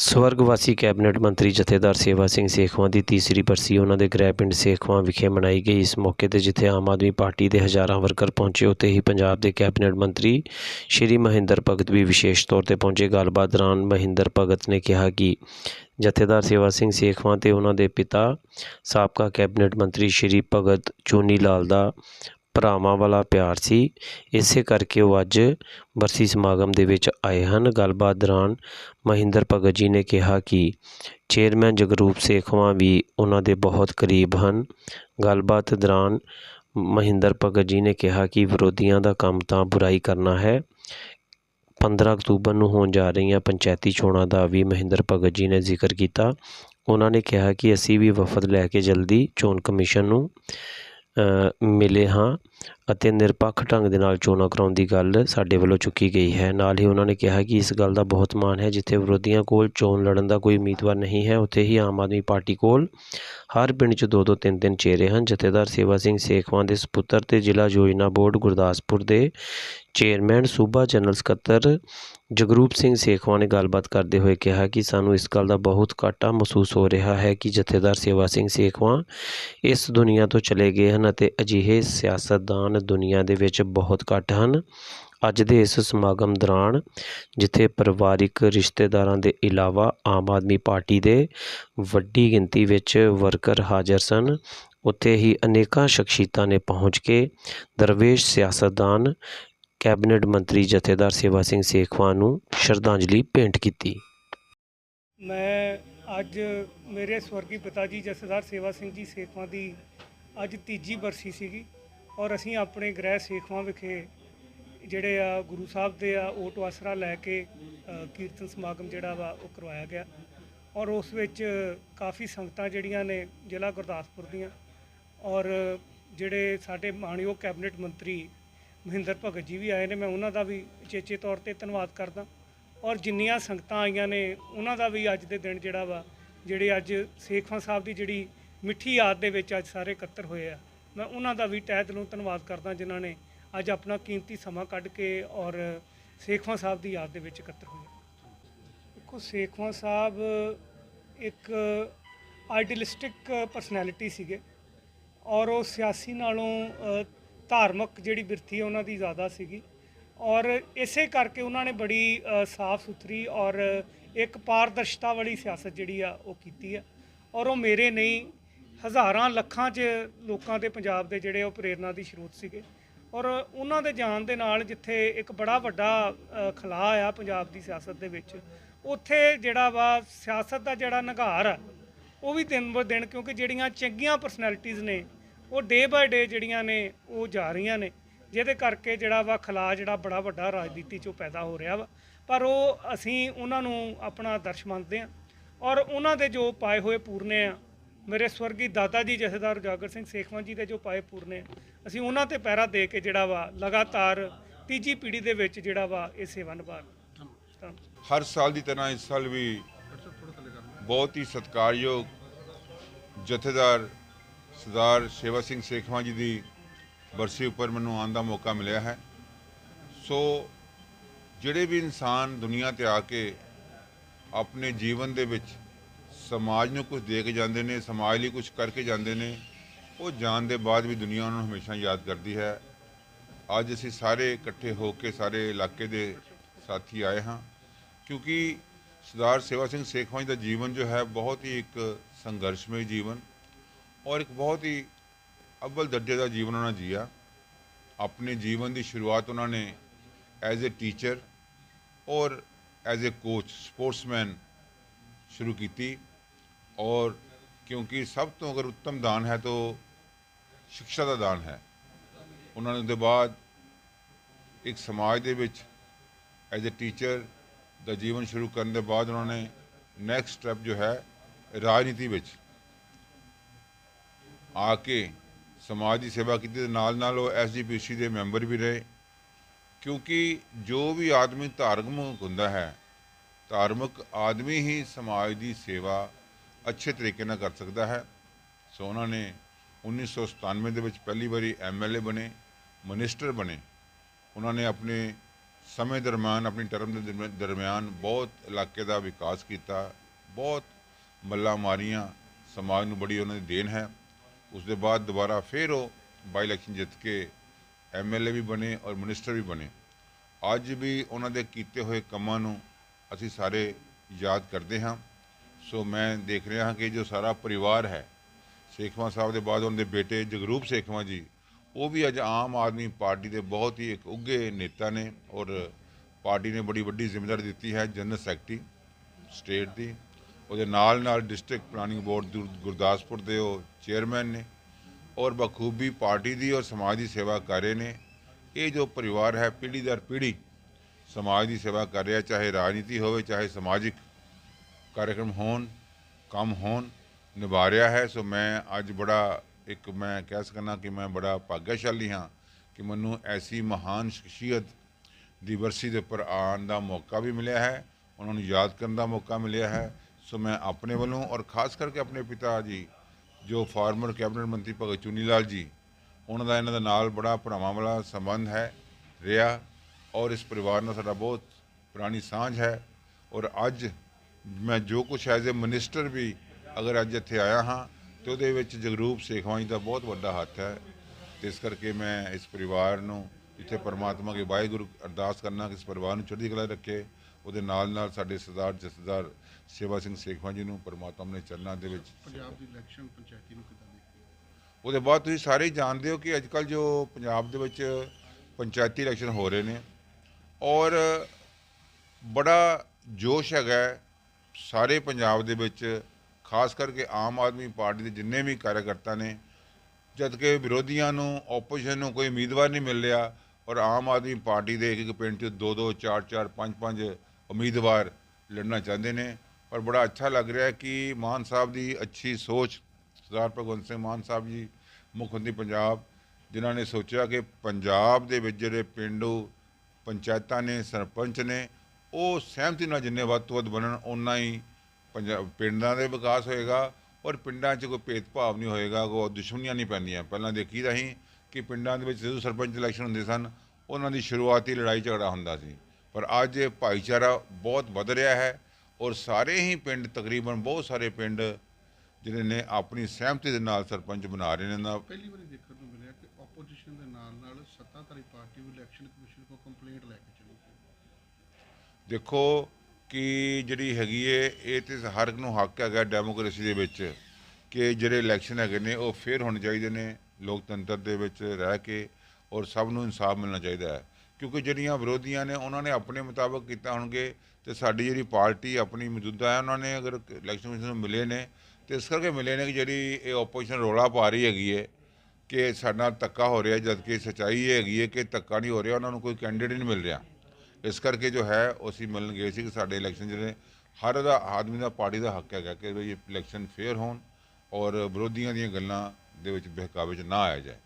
ਸਵਰਗਵਾਸੀ cabinet ਮੰਤਰੀ ਜਥੇਦਾਰ ਸੇਵਾ ਸਿੰਘ ਸੇਖਵਾਂ ਦੀ ਤੀਸਰੀ ਬਰਸੀ ਉਹਨਾਂ ਦੇ ਗ੍ਰਹਿ ਪਿੰਡ ਸੇਖਵਾਂ ਵਿਖੇ ਮਨਾਈ ਗਈ। ਇਸ ਮੌਕੇ ਤੇ ਜਿੱਥੇ ਆਮ ਆਦਮੀ ਪਾਰਟੀ ਦੇ ਹਜ਼ਾਰਾਂ ਵਰਕਰ ਪਹੁੰਚੇ, ਉੱਥੇ ਹੀ ਪੰਜਾਬ ਦੇ ਕੈਬਨਿਟ ਮੰਤਰੀ ਸ਼੍ਰੀ ਮਹਿੰਦਰ ਭਗਤ ਵੀ ਵਿਸ਼ੇਸ਼ ਤੌਰ ਤੇ ਪਹੁੰਚੇ। ਗੱਲਬਾਤ ਦੌਰਾਨ ਮਹਿੰਦਰ ਭਗਤ ਨੇ ਕਿਹਾ ਕਿ ਜਥੇਦਾਰ ਸੇਵਾ ਸਿੰਘ ਸੇਖਵਾਂ ਤੇ ਉਹਨਾਂ ਦੇ ਪਿਤਾ ਸਾਬਕਾ ਕੈਬਨਿਟ ਮੰਤਰੀ ਸ਼੍ਰੀ ਭਗਤ ਚੂਨੀ ਲਾਲ ਦਾ ਭਰਾਵਾਂ ਵਾਲਾ ਪਿਆਰ ਸੀ। ਇਸੇ ਕਰਕੇ ਉਹ ਅੱਜ ਬਰਸੀ ਸਮਾਗਮ ਦੇ ਵਿੱਚ ਆਏ ਹਨ। ਗੱਲਬਾਤ ਦੌਰਾਨ ਮਹਿੰਦਰ ਭਗਤ ਜੀ ਨੇ ਕਿਹਾ ਕਿ ਚੇਅਰਮੈਨ ਜਗਰੂਪ ਸੇਖਵਾਂ ਵੀ ਉਹਨਾਂ ਦੇ ਬਹੁਤ ਕਰੀਬ ਹਨ। ਗੱਲਬਾਤ ਦੌਰਾਨ ਮਹਿੰਦਰ ਭਗਤ ਜੀ ਨੇ ਕਿਹਾ ਕਿ ਵਿਰੋਧੀਆਂ ਦਾ ਕੰਮ ਤਾਂ ਬੁਰਾਈ ਕਰਨਾ ਹੈ। 15 ਅਕਤੂਬਰ ਨੂੰ ਹੋਣ ਜਾ ਰਹੀਆਂ ਪੰਚਾਇਤੀ ਚੋਣਾਂ ਦਾ ਵੀ ਮਹਿੰਦਰ ਭਗਤ ਜੀ ਨੇ ਜ਼ਿਕਰ ਕੀਤਾ। ਉਹਨਾਂ ਨੇ ਕਿਹਾ ਕਿ ਅਸੀਂ ਵੀ ਵਫਦ ਲੈ ਕੇ ਜਲਦੀ ਚੋਣ ਕਮਿਸ਼ਨ ਨੂੰ ਮਿਲੇ ਹਾਂ ਅਤੇ ਨਿਰਪੱਖ ਢੰਗ ਦੇ ਨਾਲ ਚੋਣਾਂ ਕਰਾਉਣ ਦੀ ਗੱਲ ਸਾਡੇ ਵੱਲੋਂ ਚੁੱਕੀ ਗਈ ਹੈ। ਨਾਲ ਹੀ ਉਹਨਾਂ ਨੇ ਕਿਹਾ ਕਿ ਇਸ ਗੱਲ ਦਾ ਬਹੁਤ ਮਾਣ ਹੈ ਜਿੱਥੇ ਵਿਰੋਧੀਆਂ ਕੋਲ ਚੋਣ ਲੜਨ ਦਾ ਕੋਈ ਉਮੀਦਵਾਰ ਨਹੀਂ ਹੈ, ਉੱਥੇ ਹੀ ਆਮ ਆਦਮੀ ਪਾਰਟੀ ਕੋਲ ਹਰ ਪਿੰਡ 'ਚ ਦੋ ਦੋ ਤਿੰਨ ਤਿੰਨ ਚਿਹਰੇ ਹਨ। ਜਥੇਦਾਰ ਸੇਵਾ ਸਿੰਘ ਸੇਖਵਾਂ ਦੇ ਸਪੁੱਤਰ ਤੇ ਜ਼ਿਲ੍ਹਾ ਯੋਜਨਾ ਬੋਰਡ ਗੁਰਦਾਸਪੁਰ ਦੇ ਚੇਅਰਮੈਨ ਸੂਬਾ ਜਨਰਲ ਸਕੱਤਰ ਜਗਰੂਪ ਸਿੰਘ ਸੇਖਵਾਂ ਨੇ ਗੱਲਬਾਤ ਕਰਦੇ ਹੋਏ ਕਿਹਾ ਕਿ ਸਾਨੂੰ ਇਸ ਗੱਲ ਦਾ ਬਹੁਤ ਘਾਟਾ ਮਹਿਸੂਸ ਹੋ ਰਿਹਾ ਹੈ ਕਿ ਜਥੇਦਾਰ ਸੇਵਾ ਸਿੰਘ ਸੇਖਵਾਂ ਇਸ ਦੁਨੀਆ ਤੋਂ ਚਲੇ ਗਏ ਹਨ ਅਤੇ ਅਜਿਹੇ ਸਿਆਸਤਦਾਨ ਦੁਨੀਆ ਦੇ ਵਿੱਚ ਬਹੁਤ ਘੱਟ ਹਨ। ਅੱਜ ਦੇ ਇਸ ਸਮਾਗਮ ਦੌਰਾਨ ਜਿੱਥੇ ਪਰਿਵਾਰਿਕ ਰਿਸ਼ਤੇਦਾਰਾਂ ਦੇ ਇਲਾਵਾ ਆਮ ਆਦਮੀ ਪਾਰਟੀ ਦੇ ਵੱਡੀ ਗਿਣਤੀ ਵਿੱਚ ਵਰਕਰ ਹਾਜ਼ਰ ਸਨ, ਉੱਥੇ ਹੀ ਅਨੇਕਾਂ ਸ਼ਖਸੀਅਤਾਂ ਨੇ ਪਹੁੰਚ ਕੇ ਦਰਵੇਸ਼ ਸਿਆਸਤਦਾਨ ਕੈਬਨਿਟ ਮੰਤਰੀ ਜਥੇਦਾਰ ਸੇਵਾ ਸਿੰਘ ਸੇਖਵਾਂ ਨੂੰ ਸ਼ਰਧਾਂਜਲੀ ਭੇਂਟ ਕੀਤੀ। ਮੈਂ ਅੱਜ ਮੇਰੇ ਸਵਰਗੀ ਪਿਤਾ ਜੀ ਜਥੇਦਾਰ ਸੇਵਾ ਸਿੰਘ ਜੀ ਸੇਖਵਾਂ ਦੀ ਅੱਜ ਤੀਜੀ ਬਰਸੀ ਸੀਗੀ ਔਰ ਅਸੀਂ ਆਪਣੇ ਗ੍ਰਹਿ ਸੇਖਵਾਂ ਵਿਖੇ ਜਿਹੜੇ ਆ ਗੁਰੂ ਸਾਹਿਬ ਦੇ ਆ ਓਟ ਆਸਰਾ ਲੈ ਕੇ ਕੀਰਤਨ ਸਮਾਗਮ ਜਿਹੜਾ ਵਾ ਉਹ ਕਰਵਾਇਆ ਗਿਆ ਔਰ ਉਸ ਵਿੱਚ ਕਾਫੀ ਸੰਗਤਾਂ ਜਿਹੜੀਆਂ ਨੇ ਜ਼ਿਲ੍ਹਾ ਗੁਰਦਾਸਪੁਰ ਦੀਆਂ ਔਰ ਜਿਹੜੇ ਸਾਡੇ ਮਾਣਯੋਗ ਕੈਬਨਿਟ ਮੰਤਰੀ ਮਹਿੰਦਰ ਭਗਤ ਜੀ ਵੀ ਆਏ ਨੇ, ਮੈਂ ਉਹਨਾਂ ਦਾ ਵੀ ਚੇਚੇ ਤੌਰ ਤੇ ਧੰਨਵਾਦ ਕਰਦਾ। ਔਰ ਜਿੰਨੀਆਂ ਸੰਗਤਾਂ ਆਈਆਂ ਨੇ, ਉਹਨਾਂ ਦਾ ਵੀ ਅੱਜ ਦੇ ਦਿਨ ਜਿਹੜਾ ਵਾ, ਜਿਹੜੇ ਅੱਜ ਸੇਖਵਾਂ ਸਾਹਿਬ ਦੀ ਜਿਹੜੀ ਮਿੱਠੀ ਯਾਦ ਦੇ ਵਿੱਚ ਅੱਜ ਸਾਰੇ ਇਕੱਤਰ ਹੋਏ ਆ, ਮੈਂ ਉਹਨਾਂ ਦਾ ਵੀ ਤਹਿ ਦਿਲੋਂ ਧੰਨਵਾਦ ਕਰਦਾ, ਜਿਨ੍ਹਾਂ ਨੇ ਅੱਜ ਆਪਣਾ ਕੀਮਤੀ ਸਮਾਂ ਕੱਢ ਕੇ ਔਰ ਸੇਖਵਾਂ ਸਾਹਿਬ ਦੀ ਯਾਦ ਦੇ ਵਿੱਚ ਇਕੱਤਰ ਹੋਏ। ਦੇਖੋ ਸੇਖਵਾਂ ਸਾਹਿਬ ਇੱਕ ਆਈਡੀਅਲਿਸਟਿਕ ਪਰਸਨੈਲਿਟੀ ਸੀਗੇ, ਔਰ ਉਹ ਸਿਆਸੀ ਨਾਲੋਂ ਧਾਰਮਿਕ ਜਿਹੜੀ ਬਿਰਥੀ ਹੈ ਉਹਨਾਂ ਦੀ ਜ਼ਿਆਦਾ ਸੀਗੀ। ਔਰ ਇਸੇ ਕਰਕੇ ਉਹਨਾਂ ਨੇ ਬੜੀ ਸਾਫ਼ ਸੁਥਰੀ ਔਰ ਇੱਕ ਪਾਰਦਰਸ਼ਤਾ ਵਾਲੀ ਸਿਆਸਤ ਜਿਹੜੀ ਆ ਉਹ ਕੀਤੀ ਆ। ਔਰ ਉਹ ਮੇਰੇ ਨਹੀਂ ਹਜ਼ਾਰਾਂ ਲੱਖਾਂ 'ਚ ਲੋਕਾਂ ਦੇ ਪੰਜਾਬ ਦੇ ਜਿਹੜੇ ਉਹ ਪ੍ਰੇਰਨਾ ਦੀ ਸਰੋਤ ਸੀਗੇ। ਔਰ ਉਹਨਾਂ ਦੇ ਜਾਣ ਦੇ ਨਾਲ ਜਿੱਥੇ ਇੱਕ ਬੜਾ ਵੱਡਾ ਅ, ਖਲਾਅ ਆ ਪੰਜਾਬ ਦੀ ਸਿਆਸਤ ਦੇ ਵਿੱਚ ਉੱਥੇ ਜਿਹੜਾ ਵਾ ਸਿਆਸਤ ਦਾ ਜਿਹੜਾ ਨਿਗਾਰ ਆ ਉਹ ਵੀ ਦਿਨ ਬ ਦਿਨ ਕਿਉਂਕਿ ਜਿਹੜੀਆਂ ਚੰਗੀਆਂ ਪਰਸਨੈਲਿਟੀਆਂ ਨੇ ਉਹ ਡੇ ਬਾਏ ਡੇ ਜਿਹੜੀਆਂ ਨੇ ਉਹ ਜਾ ਰਹੀਆਂ ਨੇ। ਜਿਹਦੇ ਕਰਕੇ ਜਿਹੜਾ ਵਾ ਖਲਾ ਜਿਹੜਾ ਬੜਾ ਵੱਡਾ ਰਾਜਨੀਤੀ 'ਚੋਂ ਪੈਦਾ ਹੋ ਰਿਹਾ ਵਾ। ਪਰ ਉਹ ਅਸੀਂ ਉਹਨਾਂ ਨੂੰ ਆਪਣਾ ਆਦਰਸ਼ ਮੰਨਦੇ ਹਾਂ। ਔਰ ਉਹਨਾਂ ਦੇ ਜੋ ਪਾਏ ਹੋਏ ਪੂਰਨੇ ਆ ਮੇਰੇ ਸਵਰਗੀ ਦਾਦਾ ਜੀ ਜਥੇਦਾਰ ਉਜਾਗਰ ਸਿੰਘ ਸੇਖਵਾਂ ਜੀ ਦੇ ਜੋ ਪਾਏ ਪੂਰਨੇ ਆ, ਅਸੀਂ ਉਹਨਾਂ ਤੇ ਪਹਿਰਾ ਦੇ ਕੇ ਜਿਹੜਾ ਵਾ ਲਗਾਤਾਰ ਤੀਜੀ ਪੀੜ੍ਹੀ ਦੇ ਵਿੱਚ ਜਿਹੜਾ ਵਾ ਇਹ ਸੇਵਾ ਨਿਭਾ ਰਹੇ ਹਾਂ। ਹਰ ਸਾਲ ਦੀ ਤਰ੍ਹਾਂ ਇਸ ਸਾਲ ਵੀ ਬਹੁਤ ਹੀ ਸਤਿਕਾਰਯੋਗ ਜਥੇਦਾਰ ਸਰਦਾਰ ਸੇਵਾ ਸਿੰਘ ਸੇਖਵਾਂ ਜੀ ਦੀ ਬਰਸੀ ਉੱਪਰ ਮੈਨੂੰ ਆਉਣ ਦਾ ਮੌਕਾ ਮਿਲਿਆ ਹੈ। ਸੋ ਜਿਹੜੇ ਵੀ ਇਨਸਾਨ ਦੁਨੀਆ ਤੇ ਆ ਕੇ ਆਪਣੇ ਜੀਵਨ ਦੇ ਵਿੱਚ ਸਮਾਜ ਨੂੰ ਕੁਝ ਦੇ ਕੇ ਜਾਂਦੇ ਨੇ, ਸਮਾਜ ਲਈ ਕੁਝ ਕਰਕੇ ਜਾਂਦੇ ਨੇ, ਉਹ ਜਾਣ ਦੇ ਬਾਅਦ ਵੀ ਦੁਨੀਆ ਉਹਨਾਂ ਨੂੰ ਹਮੇਸ਼ਾ ਯਾਦ ਕਰਦੀ ਹੈ। ਅੱਜ ਅਸੀਂ ਸਾਰੇ ਇਕੱਠੇ ਹੋ ਕੇ ਸਾਰੇ ਇਲਾਕੇ ਦੇ ਸਾਥੀ ਆਏ ਹਾਂ, ਕਿਉਂਕਿ ਸਰਦਾਰ ਸੇਵਾ ਸਿੰਘ ਸੇਖਵਾਂ ਜੀ ਦਾ ਜੀਵਨ ਜੋ ਹੈ ਬਹੁਤ ਹੀ ਇੱਕ ਸੰਘਰਸ਼ਮਈ ਜੀਵਨ। ਔਰ ਇੱਕ ਬਹੁਤ ਹੀ ਅਵਲ ਦਰਜੇ ਦਾ ਜੀਵਨ ਉਹਨਾਂ ਜੀਆ। ਆਪਣੇ ਜੀਵਨ ਦੀ ਸ਼ੁਰੂਆਤ ਉਹਨਾਂ ਨੇ ਐਜ਼ ਅ ਟੀਚਰ ਔਰ ਐਜ਼ ਅ ਕੋਚ ਸਪੋਰਟਸਮੈਨ ਸ਼ੁਰੂ ਕੀਤੀ ਔਰ ਕਿਉਂਕਿ ਸਭ ਤੋਂ ਅਗਰ ਉੱਤਮ ਦਾਨ ਹੈ ਤਾਂ ਸਿੱਖਿਆ ਦਾ ਦਾਨ ਹੈ। ਉਹਨਾਂ ਨੇ ਉਹਦੇ ਬਾਅਦ ਇੱਕ ਸਮਾਜ ਦੇ ਵਿੱਚ ਐਜ਼ ਅ ਟੀਚਰ ਦਾ ਜੀਵਨ ਸ਼ੁਰੂ ਕਰਨ ਦੇ ਬਾਅਦ ਉਹਨਾਂ ਨੇ ਨੈਕਸਟ ਸਟੈਪ ਜੋ ਹੈ ਰਾਜਨੀਤੀ ਵਿੱਚ ਆ ਕੇ ਸਮਾਜ ਦੀ ਸੇਵਾ ਕੀਤੀ ਤੇ ਨਾਲ ਨਾਲ ਉਹ ਐਸਜੀਪੀਸੀ ਦੇ ਮੈਂਬਰ ਵੀ ਰਹੇ। ਕਿਉਂਕਿ ਜੋ ਵੀ ਆਦਮੀ ਧਾਰਮਿਕ ਹੁੰਦਾ ਹੈ, ਧਾਰਮਿਕ ਆਦਮੀ ਹੀ ਸਮਾਜ ਦੀ ਸੇਵਾ ਅੱਛੇ ਤਰੀਕੇ ਨਾਲ ਕਰ ਸਕਦਾ ਹੈ। ਸੋ ਉਹਨਾਂ ਨੇ 1997 ਦੇ ਵਿੱਚ ਪਹਿਲੀ ਵਾਰੀ ਐਮਐਲਏ ਬਣੇ, ਮਿਨਿਸਟਰ ਬਣੇ। ਉਹਨਾਂ ਨੇ ਆਪਣੇ ਸਮੇਂ ਦਰਮਿਆਨ, ਆਪਣੀ ਟਰਮ ਦੇ ਦਰਮਿਆਨ ਬਹੁਤ ਇਲਾਕੇ ਦਾ ਵਿਕਾਸ ਕੀਤਾ, ਬਹੁਤ ਮੱਲਾਂ ਮਾਰੀਆਂ। ਸਮਾਜ ਨੂੰ ਬੜੀ ਉਹਨਾਂ ਦੀ ਦੇਣ ਹੈ। ਉਸ ਦੇ ਬਾਅਦ ਦੁਬਾਰਾ ਫਿਰ ਉਹ ਬਾਈ ਇਲੈਕਸ਼ਨ ਜਿੱਤ ਕੇ ਐਮਐਲਏ ਵੀ ਬਣੇ ਔਰ ਮਿਨਿਸਟਰ ਵੀ ਬਣੇ ਅੱਜ ਵੀ ਉਹਨਾਂ ਦੇ ਕੀਤੇ ਹੋਏ ਕੰਮਾਂ ਨੂੰ ਅਸੀਂ ਸਾਰੇ ਯਾਦ ਕਰਦੇ ਹਾਂ ਸੋ ਮੈਂ ਦੇਖ ਰਿਹਾ ਹਾਂ ਕਿ ਜੋ ਸਾਰਾ ਪਰਿਵਾਰ ਹੈ ਸੇਖਵਾਂ ਸਾਹਿਬ ਦੇ ਬਾਅਦ ਉਹਨਾਂ ਦੇ ਬੇਟੇ ਜਗਰੂਪ ਸੇਖਵਾਂ ਜੀ ਉਹ ਵੀ ਅੱਜ ਆਮ ਆਦਮੀ ਪਾਰਟੀ ਦੇ ਬਹੁਤ ਹੀ ਇੱਕ ਉੱਘੇ ਨੇਤਾ ਨੇ ਔਰ ਪਾਰਟੀ ਨੇ ਬੜੀ ਵੱਡੀ ਜ਼ਿੰਮੇਵਾਰੀ ਦਿੱਤੀ ਹੈ ਜਨਰਲ ਸੈਕਟਰੀ ਸਟੇਟ ਦੀ ਉਹਦੇ ਨਾਲ ਨਾਲ ਡਿਸਟ੍ਰਿਕਟ ਪਲਾਨਿੰਗ ਬੋਰਡ ਦੁਰ- ਗੁਰਦਾਸਪੁਰ ਦੇ ਉਹ ਚੇਅਰਮੈਨ ਨੇ ਔਰ ਬਖੂਬੀ ਪਾਰਟੀ ਦੀ ਔਰ ਸਮਾਜ ਦੀ ਸੇਵਾ ਕਰ ਰਹੇ ਨੇ। ਇਹ ਜੋ ਪਰਿਵਾਰ ਹੈ, ਪੀੜ੍ਹੀ ਦਰ ਪੀੜ੍ਹੀ, ਸਮਾਜ ਦੀ ਸੇਵਾ ਕਰ ਰਿਹਾ, ਚਾਹੇ ਰਾਜਨੀਤੀ ਹੋਵੇ, ਚਾਹੇ ਸਮਾਜਿਕ ਕਾਰਜਕ੍ਰਮ ਹੋਣ, ਕੰਮ ਹੋਣ, ਨਿਭਾ ਰਿਹਾ ਹੈ। ਸੋ ਮੈਂ ਅੱਜ ਬੜਾ ਇੱਕ ਮੈਂ ਕਹਿ ਸਕਦਾ ਕਿ ਮੈਂ ਬੜਾ ਭਾਗਿਆਸ਼ਾਲੀ ਹਾਂ ਕਿ ਮੈਨੂੰ ਐਸੀ ਮਹਾਨ ਸ਼ਖਸੀਅਤ ਦੀ ਵਰਸੀ ਦੇ ਉੱਪਰ ਆਉਣ ਦਾ ਮੌਕਾ ਵੀ ਮਿਲਿਆ ਹੈ। ਉਹਨਾਂ ਨੂੰ ਯਾਦ ਕਰਨ ਦਾ ਮੌਕਾ ਮਿਲਿਆ ਹੈ। ਸੋ ਮੈਂ ਆਪਣੇ ਵੱਲੋਂ ਔਰ ਖਾਸ ਕਰਕੇ ਆਪਣੇ ਪਿਤਾ ਜੀ ਜੋ ਫਾਰਮਰ ਕੈਬਨਿਟ ਮੰਤਰੀ ਭਗਤ ਚੁਨੀ ਲਾਲ ਜੀ ਉਹਨਾਂ ਦਾ ਇਹਨਾਂ ਦੇ ਨਾਲ ਬੜਾ ਭਰਾਵਾਂ ਵਾਲਾ ਸੰਬੰਧ ਹੈ ਰਿਹਾ ਔਰ ਇਸ ਪਰਿਵਾਰ ਨਾਲ ਸਾਡਾ ਬਹੁਤ ਪੁਰਾਣੀ ਸਾਂਝ ਹੈ ਔਰ ਅੱਜ ਮੈਂ ਜੋ ਕੁਛ ਐਜ਼ ਅ ਮਿਨਿਸਟਰ ਵੀ ਅਗਰ ਅੱਜ ਇੱਥੇ ਆਇਆ ਹਾਂ ਤੇ ਉਹਦੇ ਵਿੱਚ ਜਗਰੂਪ ਸੇਖਵਾਂ ਜੀ ਦਾ ਬਹੁਤ ਵੱਡਾ ਹੱਥ ਹੈ ਤੇ ਇਸ ਕਰਕੇ ਮੈਂ ਇਸ ਪਰਿਵਾਰ ਨੂੰ ਇੱਥੇ ਪਰਮਾਤਮਾ ਕੇ ਵਾਹਿਗੁਰੂ ਅਰਦਾਸ ਕਰਨਾ ਕਿ ਇਸ ਪਰਿਵਾਰ ਨੂੰ ਚੜ੍ਹਦੀ ਕਲਾ ਰੱਖੇ ਉਹਦੇ ਨਾਲ ਨਾਲ ਸਾਡੇ ਸਰਦਾਰ ਜਸਦਾਰ ਸੇਵਾ ਸਿੰਘ ਸੇਖਵਾਂ ਜੀ ਨੂੰ ਪਰਮਾਤਮਾ ਨੇ ਚਰਨਾਂ ਦੇ ਵਿੱਚ ਪੰਜਾਬ ਦੀ ਇਲੈਕਸ਼ਨ ਪੰਚਾਇਤੀ ਨੂੰ ਕਿੱਦਾਂ ਦੇਖਦੇ ਉਹਦੇ ਬਾਅਦ ਤੁਸੀਂ ਸਾਰੇ ਜਾਣਦੇ ਹੋ ਕਿ ਅੱਜਕੱਲ ਜੋ ਪੰਜਾਬ ਦੇ ਵਿੱਚ ਪੰਚਾਇਤੀ ਇਲੈਕਸ਼ਨ ਹੋ ਰਹੇ ਨੇ ਔਰ ਬੜਾ ਜੋਸ਼ ਹੈਗਾ ਸਾਰੇ ਪੰਜਾਬ ਦੇ ਵਿੱਚ ਖਾਸ ਕਰਕੇ ਆਮ ਆਦਮੀ ਪਾਰਟੀ ਦੇ ਜਿੰਨੇ ਵੀ ਕਾਰਜਕਰਤਾ ਨੇ ਜਦ ਕਿ ਵਿਰੋਧੀਆਂ ਨੂੰ ਆਪੋਜੀਸ਼ਨ ਨੂੰ ਕੋਈ ਉਮੀਦਵਾਰ ਨਹੀਂ ਮਿਲ ਰਿਹਾ ਔਰ ਆਮ ਆਦਮੀ ਪਾਰਟੀ ਦੇ ਇੱਕ ਇੱਕ ਪਿੰਡ 'ਚ ਦੋ ਦੋ ਚਾਰ ਚਾਰ ਪੰਜ ਪੰਜ ਉਮੀਦਵਾਰ ਲੜਨਾ ਚਾਹੁੰਦੇ ਨੇ ਔਰ ਬੜਾ ਅੱਛਾ ਲੱਗ ਰਿਹਾ ਕਿ ਮਾਨ ਸਾਹਿਬ ਦੀ ਅੱਛੀ ਸੋਚ, ਸਰਦਾਰ ਭਗਵੰਤ ਸਿੰਘ ਮਾਨ ਸਾਹਿਬ ਜੀ, ਮੁੱਖ ਮੰਤਰੀ ਪੰਜਾਬ, ਜਿਨ੍ਹਾਂ ਨੇ ਸੋਚਿਆ ਕਿ ਪੰਜਾਬ ਦੇ ਵਿੱਚ ਜਿਹੜੇ ਪਿੰਡੂ, ਪੰਚਾਇਤਾਂ ਨੇ, ਸਰਪੰਚ ਨੇ, ਉਹ ਸਹਿਮਤੀ ਨਾਲ ਜਿੰਨੇ ਵੱਧ ਤੋਂ ਵੱਧ ਬਣਨ, ਓਨਾ ਹੀ ਪੰਜਾਬ, ਪਿੰਡਾਂ ਦੇ ਵਿਕਾਸ ਹੋਏਗਾ ਔਰ ਪਿੰਡਾਂ 'ਚ ਕੋਈ ਭੇਦਭਾਵ ਨਹੀਂ ਹੋਏਗਾ, ਕੋਈ ਦੁਸ਼ਮਣੀਆਂ ਨਹੀਂ ਪੈਂਦੀਆਂ। ਪਹਿਲਾਂ ਦੇਖੀ ਤਾਂ ਅਸੀਂ ਕਿ ਪਿੰਡਾਂ ਦੇ ਵਿੱਚ ਜਦੋਂ ਸਰਪੰਚ ਇਲੈਕਸ਼ਨ ਹੁੰਦੇ ਸਨ, ਉਹਨਾਂ ਦੀ ਸ਼ੁਰੂਆਤੀ ਲੜਾਈ ਝਗੜਾ ਹੁੰਦਾ ਸੀ। ਪਰ ਅੱਜ ਇਹ ਭਾਈਚਾਰਾ ਬਹੁਤ ਵੱਧ ਰਿਹਾ ਹੈ ਔਰ ਸਾਰੇ ਹੀ ਪਿੰਡ ਤਕਰੀਬਨ ਬਹੁਤ ਸਾਰੇ ਪਿੰਡ ਜਿਹੜੇ ਨੇ ਆਪਣੀ ਸਹਿਮਤੀ ਦੇ ਨਾਲ ਸਰਪੰਚ ਬਣਾ ਰਹੇ ਨੇ ਨਾ। ਪਹਿਲੀ ਵਾਰੀ ਦੇਖਣ ਨੂੰ ਮਿਲਿਆ ਕਿ ਆਪੋਜੀਸ਼ਨ ਦੇ ਨਾਲ ਨਾਲ ਸੱਤਾਧਾਰੀ ਪਾਰਟੀ ਵੀ ਇਲੈਕਸ਼ਨ ਕਮਿਸ਼ਨ ਕੋਲ ਕੰਪਲੇਂਟ ਲੈ ਕੇ ਚਲੀ ਗਈ। ਦੇਖੋ ਕਿ ਜਿਹੜੀ ਹੈਗੀ ਏ ਇਹ ਤੇ ਹਰ ਇੱਕ ਨੂੰ ਹੱਕ ਹੈਗਾ ਡੈਮੋਕ੍ਰੇਸੀ ਦੇ ਵਿੱਚ ਕਿ ਜਿਹੜੇ ਇਲੈਕਸ਼ਨ ਹੈਗੇ ਨੇ ਉਹ ਫੇਅਰ ਹੋਣੇ ਚਾਹੀਦੇ ਨੇ ਲੋਕਤੰਤਰ ਦੇ ਵਿੱਚ ਰਹਿ ਕੇ ਔਰ ਸਭ ਨੂੰ ਇਨਸਾਫ ਮਿਲਣਾ ਚਾਹੀਦਾ ਹੈ। ਕਿਉਂਕਿ ਜਿਹੜੀਆਂ ਵਿਰੋਧੀਆਂ ਨੇ, ਉਹਨਾਂ ਨੇ ਆਪਣੇ ਮੁਤਾਬਕ ਕੀਤਾ ਹੋਣਗੇ ਤੇ ਸਾਡੀ ਜਿਹੜੀ ਪਾਰਟੀ ਆਪਣੀ ਮੌਜੂਦਾ ਹੈ, ਉਹਨਾਂ ਨੇ ਅਗਰ ਇਲੈਕਸ਼ਨ ਕਮਿਸ਼ਨ ਨੂੰ ਮਿਲੇ ਨੇ, ਤੇ ਇਸ ਕਰਕੇ ਮਿਲੇ ਨੇ ਕਿ ਜਿਹੜੀ ਇਹ ਆਪੋਜੀਸ਼ਨ ਰੋਲਾ ਪਾ ਰਹੀ ਹੈਗੀ ਹੈ ਕਿ ਸਾਡਾ ਧੱਕਾ ਹੋ ਰਿਹਾ ਜਦ ਕਿ ਸੱਚਾਈ ਇਹ ਹੈਗੀ ਹੈ ਕਿ ਧੱਕਾ ਨਹੀਂ ਹੋ ਰਿਹਾ, ਉਹਨਾਂ ਨੂੰ ਕੋਈ ਕੈਂਡੀਡੇਟ ਨਹੀਂ ਮਿਲ ਰਿਹਾ। ਇਸ ਕਰਕੇ ਜੋ ਹੈ, ਉਹ ਅਸੀਂ ਮਿਲਣ ਗਏ ਸੀ ਕਿ ਸਾਡੇ ਇਲੈਕਸ਼ਨ ਜਿਹੜੇ ਹਰ ਦਾ, ਆਦਮੀ ਦਾ, ਪਾਰਟੀ ਦਾ ਹੱਕ ਹੈਗਾ ਕਿ ਵੀ ਇਲੈਕਸ਼ਨ ਫੇਅਰ ਹੋਣ ਔਰ ਵਿਰੋਧੀਆਂ ਦੀਆਂ ਗੱਲਾਂ ਦੇ ਵਿੱਚ ਬਹਿਕਾਵੇ 'ਚ ਨਾ ਆਇਆ ਜਾਏ।